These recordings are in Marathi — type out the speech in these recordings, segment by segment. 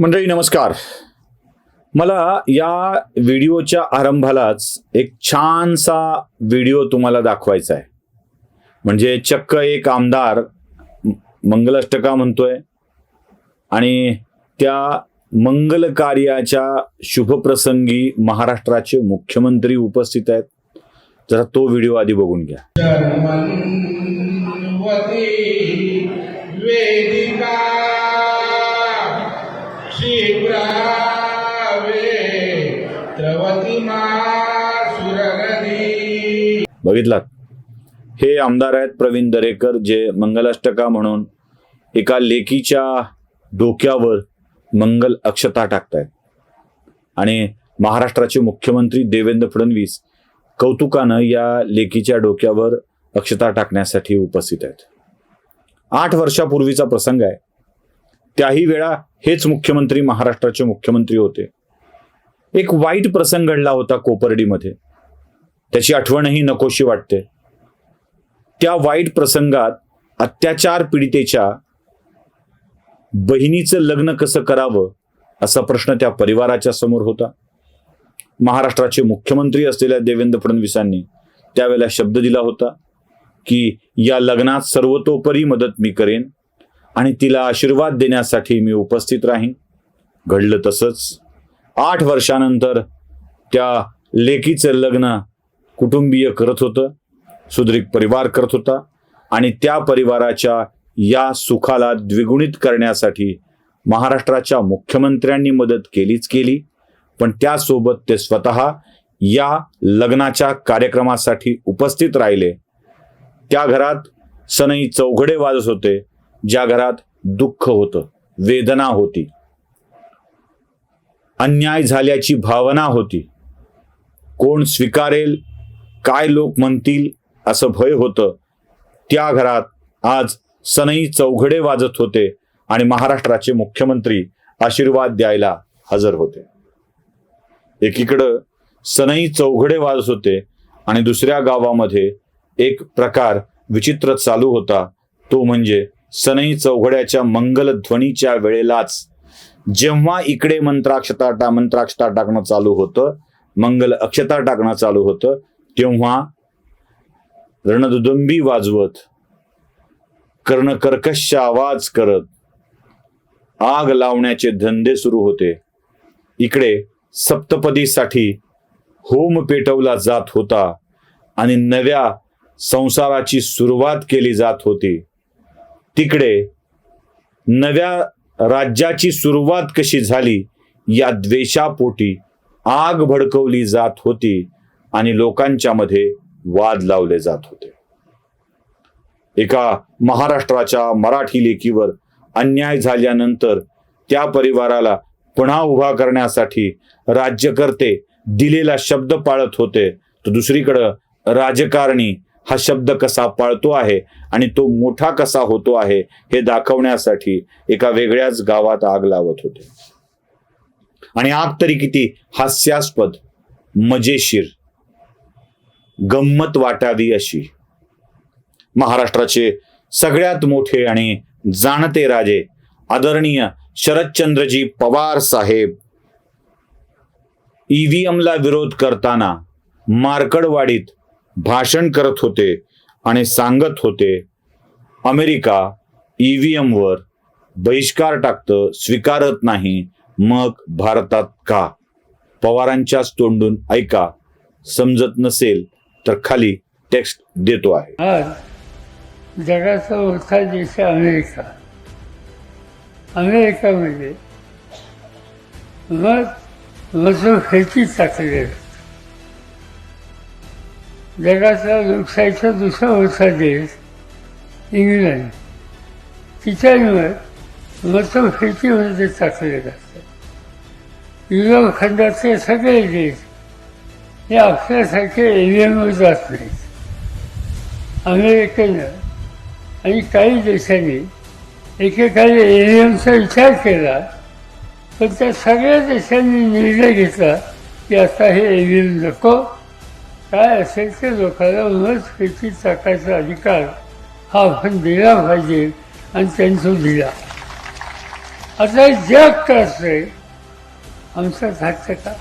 मंडळी नमस्कार. मला या व्हिडिओच्या आरंभालाच एक छानसा व्हिडिओ तुम्हाला दाखवायचा आहे. म्हणजे चक्क एक आमदार मंगलाष्टका म्हणतोय आणि त्या मंगल कार्याच्या शुभप्रसंगी महाराष्ट्राचे मुख्यमंत्री उपस्थित आहेत. जरा तो व्हिडिओ आधी बघून घ्या. बघितलात? हे आमदार आहेत प्रवीण दरेकर जे मंगलाष्टका म्हणून एका लेकीच्या डोक्यावर मंगल अक्षता टाकतायत. आणि महाराष्ट्राचे मुख्यमंत्री देवेंद्र फडणवीस कौतुकानं या लेकीच्या डोक्यावर अक्षता टाकण्यासाठी उपस्थित आहेत. आठ वर्षापूर्वीचा प्रसंग आहे. त्याही वेळा हेच मुख्यमंत्री महाराष्ट्राचे मुख्यमंत्री होते. एक वाईट प्रसंग घडला होता कोपर्डीमध्ये. त्याची आठवणही नकोशी वाटते. त्या वाईट प्रसंगात अत्याचार पीडितेच्या बहिणीचं लग्न कसं करावं असा प्रश्न त्या परिवाराच्या समोर होता. महाराष्ट्राचे मुख्यमंत्री असलेल्या देवेंद्र फडणवीसांनी त्यावेळेला शब्द दिला होता की या लग्नात सर्वतोपरी मदत मी करेन आणि तिला आशीर्वाद देण्यासाठी मी उपस्थित राहीन. घडलं तसंच. आठ वर्षानंतर त्या लेकीचं लग्न कुटुंबीय करत होतं सुदृढ परिवार करत होता आणि त्या परिवाराच्या या सुखाला द्विगुणित करण्यासाठी महाराष्ट्राच्या मुख्यमंत्र्यांनी मदत केलीच केली. पण त्यासोबत ते स्वतः या लग्नाच्या कार्यक्रमासाठी उपस्थित राहिले. त्या घरात सनई चौघडे वाजत होते ज्या घरात दुःख होतं वेदना होती. अन्याय झाल्याची भावना होती. कोण स्वीकारेल काय लोक म्हणतील असं भय होतं. त्या घरात आज सनई चौघडे वाजत होते आणि महाराष्ट्राचे मुख्यमंत्री आशीर्वाद द्यायला हजर होते. एकीकडं सनई चौघडे वाजत होते आणि दुसऱ्या गावामध्ये एक प्रकार विचित्र चालू होता. तो म्हणजे सनई चौघड्याच्या मंगलध्वनीच्या वेळेलाच जेव्हा इकडे मंत्राक्षता टा मंत्राक्षता टाकणं चालू होतं मंगल अक्षता टाकणं चालू होतं तेव्हा रणदुदुंबी वाजवत कर्णकर्कश आवाज करत आग लावण्याचे धंदे सुरू होते. इकडे सप्तपदीसाठी होम पेटवला जात होता आणि नव्या संसाराची सुरुवात केली जात होती. तिकडे नव्या राज्याची सुरुवात कशी झाली या द्वेषापोटी आग भडकवली जात होती आणि लोकांच्या मध्ये वाद लावले जात होते. एका महाराष्ट्राच्या मराठी लेखीवर अन्याय झाल्यानंतर त्या परिवाराला पुन्हा उभा करण्यासाठी राज्यकर्ते दिलेला शब्द पाळत होते. तर दुसरीकडं राजकारणी हा शब्द कसा पाळतो आहे आणि तो मोठा कसा होतो आहे हे दाखवण्यासाठी एका वेगळ्याच गावात आग लावत होते. आणि आग तरी किती हास्यास्पद मजेशीर गंमत वाटावी अशी. महाराष्ट्राचे सगळ्यात मोठे आणि जाणते राजे आदरणीय शरदचंद्रजी पवार साहेब ईव्हीएमला विरोध करताना मार्कडवाडीत भाषण करत होते आणि सांगत होते अमेरिका ईव्हीएम वर बहिष्कार टाकतं स्वीकारत नाही मग भारतात का? पवारांच्याच तोंडून ऐका समजत नसेल तर खाली टेक्स्ट देतो आहे. आज जगाचा मोठा देश आहे अमेरिका. अमेरिकामध्ये मत मतभेदी टाकले जगाचा लोकशाहीचा दुसरा मोठा देश इंग्लंड तिच्यामुळे मतभेदीमध्ये टाकले जातात युरोप खंडातले सगळे देश हे आपल्यासारखे एव्हीएमवर जात नाहीत अमेरिकेनं आणि काही देशांनी एकेकाळी एरियमचा विचार केला पण त्या सगळ्या देशांनी निर्णय घेतला की आता हे एव्हीएम नको काय असेल ते लोकांना मत फेकी टाकायचा अधिकार हा आपण दिला पाहिजे आणि त्यांचा दिला. आता जग करते आमचं खातं का?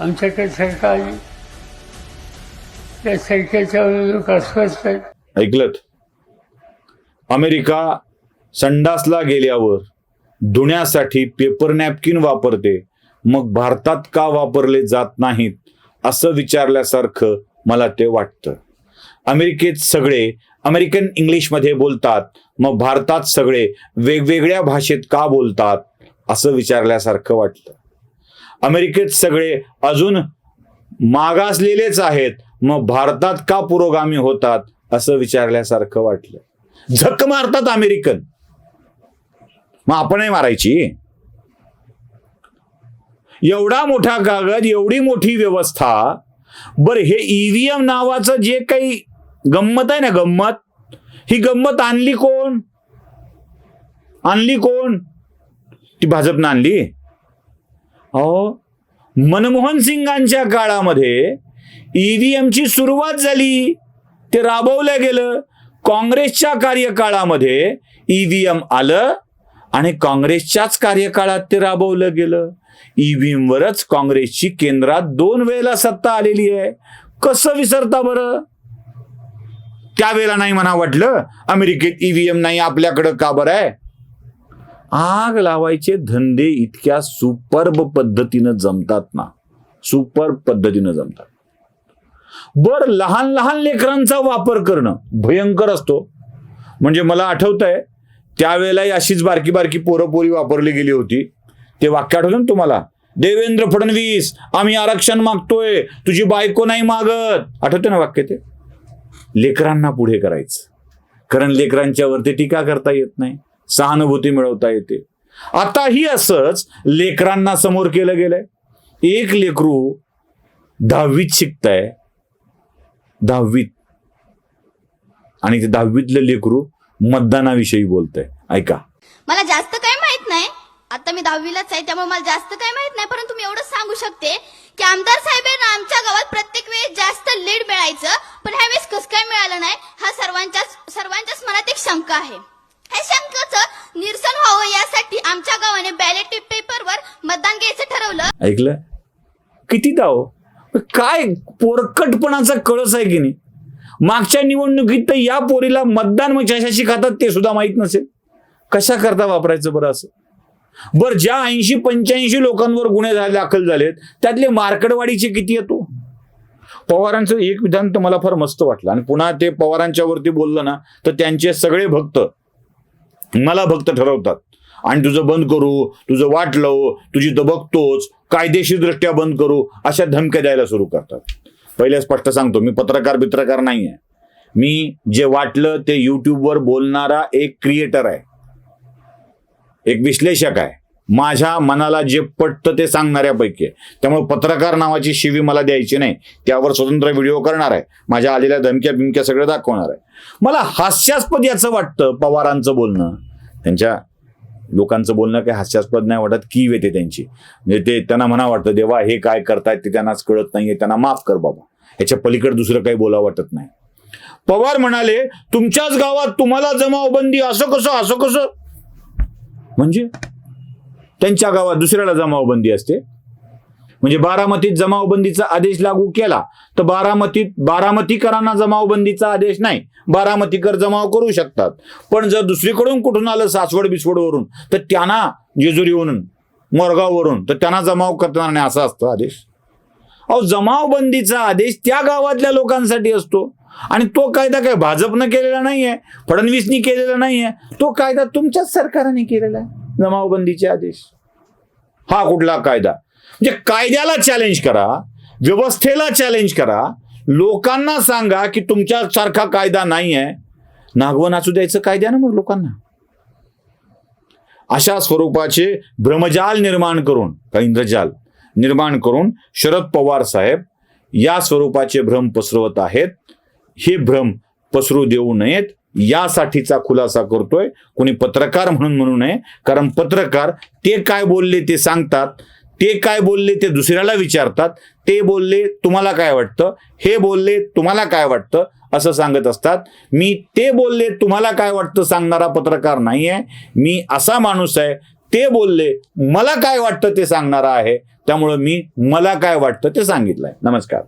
आमच्याकडे सरकार आहे. त्या सरकारच्या अस्वस्थ आहेत ऐकलत. अमेरिका संडासला गेल्यावर धुण्यासाठी पेपर नॅपकिन वापरते. मग भारतात का वापरले जात नाहीत? असं विचारल्यासारखं मला ते वाटतं. अमेरिकेत सगळे अमेरिकन इंग्लिशमध्ये बोलतात मग भारतात सगळे वेगवेगळ्या भाषेत का बोलतात असं विचारल्यासारखं वाटलं अमेरिकेत सगळे अजून मागासलेलेच आहेत मग भारतात का पुरोगामी होतात असं विचारल्यासारखं वाटलं. झक मारतात अमेरिकन. मग आपणही मारायची? एवढा मोठा कागद एवढी मोठी व्यवस्था बर हे ईव्हीएम नावाचं जे काही गंमत आहे ना गंमत ही गंमत आणली कोण? आणली कोण? ती भाजपनं आणली. अहो मनमोहन सिंगांच्या काळामध्ये ईव्हीएमची सुरुवात झाली ते राबवलं गेलं. काँग्रेसच्या कार्यकाळामध्ये ईव्हीएम आलं आणि काँग्रेसच्याच कार्यकाळात ते राबवलं गेलं. ईव्हीएम वरच काँग्रेसची केंद्रात दोन वेळेला सत्ता आलेली आहे. कसं विसरता बरं? त्यावेळेला नाही म्हणा वाटलं? अमेरिकेत ईव्हीएम नाही आपल्याकडं का बरं आहे? आग लावायचे धंदे इतक्या सुपर्ब पद्धतीनं जमतात ना. सुपर पद्धतीनं जमतात. बर लहान लहान लेकरांचा वापर करणं भयंकर असतो. म्हणजे मला आठवत आहे त्यावेळेलाही अशीच बारकी बारकी पोरं पोरी वापरली गेली होती. ते वाक्य आठवलं ना तुम्हाला? देवेंद्र फडणवीस आम्ही आरक्षण मागतोय तुझी बायको नाही मागत. आठवते ना वाक्य ते? लेकरांना पुढे करायचं. कारण लेकरांच्यावरती टीका करता येत नाही. सहानुभूती मिळवता येते. आताही असंच लेकरांना समोर केलं गेलंय. एक लेकरू दहावीत शिकताय. दहावीत. आणि ते दहावीतलं लेकरू मतदानाविषयी बोलतंय. ऐका. मला जास्त काय आता मी दहावीलाच आहे त्यामुळे मला जास्त काही माहीत नाही परंतु मी एवढंच सांगू शकते की आमदार साहेबांना आमच्या गावात प्रत्येक वेळेस जास्त लीड मिळायचं पण ह्यावेळेस कसं काय मिळालं नाही हा सर्वांच्याच सर्वांच्याच मनात एक शंका आहे. ह्या शंकाचं निरसन व्हावं यासाठी आमच्या गावाने बॅलेट पेपरवर मतदान घ्यायचं ठरवलं. ऐकलं? किती दाव हो? काय पोरकटपणाचा कळस आहे की नाही? मागच्या निवडणुकीत तर या पोरीला मतदान मग कशाशी खातात ते सुद्धा माहीत नसेल. कशा करता वापरायचं बरं असं? बर ज्या ऐंशी पंच्याऐंशी लोकांवर गुन्हे दाखल झालेत त्यातले मार्कडवाडीचे किती येतो हो? पवारांचं एक विधान तर मला फार मस्त वाटलं. आणि पुन्हा ते पवारांच्या वरती बोललं ना तर त्यांचे सगळे भक्त मला भक्त ठरवतात. आणि तुझं बंद करू तुझं वाट लावू तुझी तर बघतोच कायदेशीर दृष्ट्या बंद करू अशा धमक्या द्यायला सुरू करतात. पहिले स्पष्ट सांगतो मी पत्रकार बित्रकार नाही आहे मी जे वाटलं ते युट्यूबवर बोलणारा एक क्रिएटर आहे. एक विश्लेषक आहे. माझ्या मनाला जे पटतं ते सांगणाऱ्यापैकी आहे. त्यामुळे पत्रकार नावाची शिवी मला द्यायची नाही. त्यावर स्वतंत्र व्हिडिओ करणार आहे. माझ्या आलेल्या धमक्या बिमक्या सगळं दाखवणार आहे. मला हास्यास्पद याचं वाटतं पवारांचं बोलणं. त्यांच्या लोकांचं बोलणं काही हास्यास्पद नाही वाटत कीव येते त्यांची. म्हणजे ते त्यांना म्हणा वाटतं देवा हे काय करतायत ते त्यांनाच कळत नाहीये त्यांना माफ कर बाबा. याच्या पलीकडे दुसरं काही बोला वाटत नाही. पवार म्हणाले तुमच्याच गावात तुम्हाला जमावबंदी असं कसं असं कसं? म्हणजे? त्यांच्या गावात दुसऱ्याला जमावबंदी असते. म्हणजे बारामतीत जमावबंदीचा आदेश लागू केला तर बारामतीत बारामतीकरांना जमावबंदीचा आदेश नाही. बारामतीकर जमाव करू शकतात. पण जर दुसरीकडून कुठून आलं सासवड बिसवडवरून तर त्यांना जेजुरीवरून मोरगाववरून तर त्यांना जमाव करणार नाही असा असतो आदेश. अहो जमावबंदीचा आदेश त्या गावातल्या लोकांसाठी असतो. आणि तो कायदा काय भाजपनं केलेला नाहीये फडणवीसनी केलेला नाहीये तो कायदा तुमच्याच सरकारने केलेला आहे. जमावबंदीचे आदेश. हा कुठला कायदा? म्हणजे कायद्याला चॅलेंज करा व्यवस्थेला चॅलेंज करा लोकांना सांगा की तुमच्या सारखा कायदा नाही आहे नागवं नाचू द्यायचं कायद्यानं मग लोकांना. अशा स्वरूपाचे भ्रमजाल निर्माण करून का इंद्रजाल निर्माण करून शरद पवार साहेब या स्वरूपाचे भ्रम पसरवत आहेत. हे भ्रम पसरू देऊ नयेत. यासाठीचा खुलासा करतोय. कोणी पत्रकार म्हणून म्हणू नये. कारण पत्रकार ते काय बोलले ते सांगतात. ते काय बोलले ते दुसऱ्याला विचारतात. ते बोलले तुम्हाला काय वाटतं? हे बोलले तुम्हाला काय वाटतं? असं सांगत असतात. मी ते बोलले तुम्हाला काय वाटतं सांगणारा पत्रकार नाही आहे मी असा माणूस आहे. ते बोलले मला काय वाटतं ते सांगणारा आहे. त्यामुळं मी मला काय वाटतं ते सांगितलंय. नमस्कार.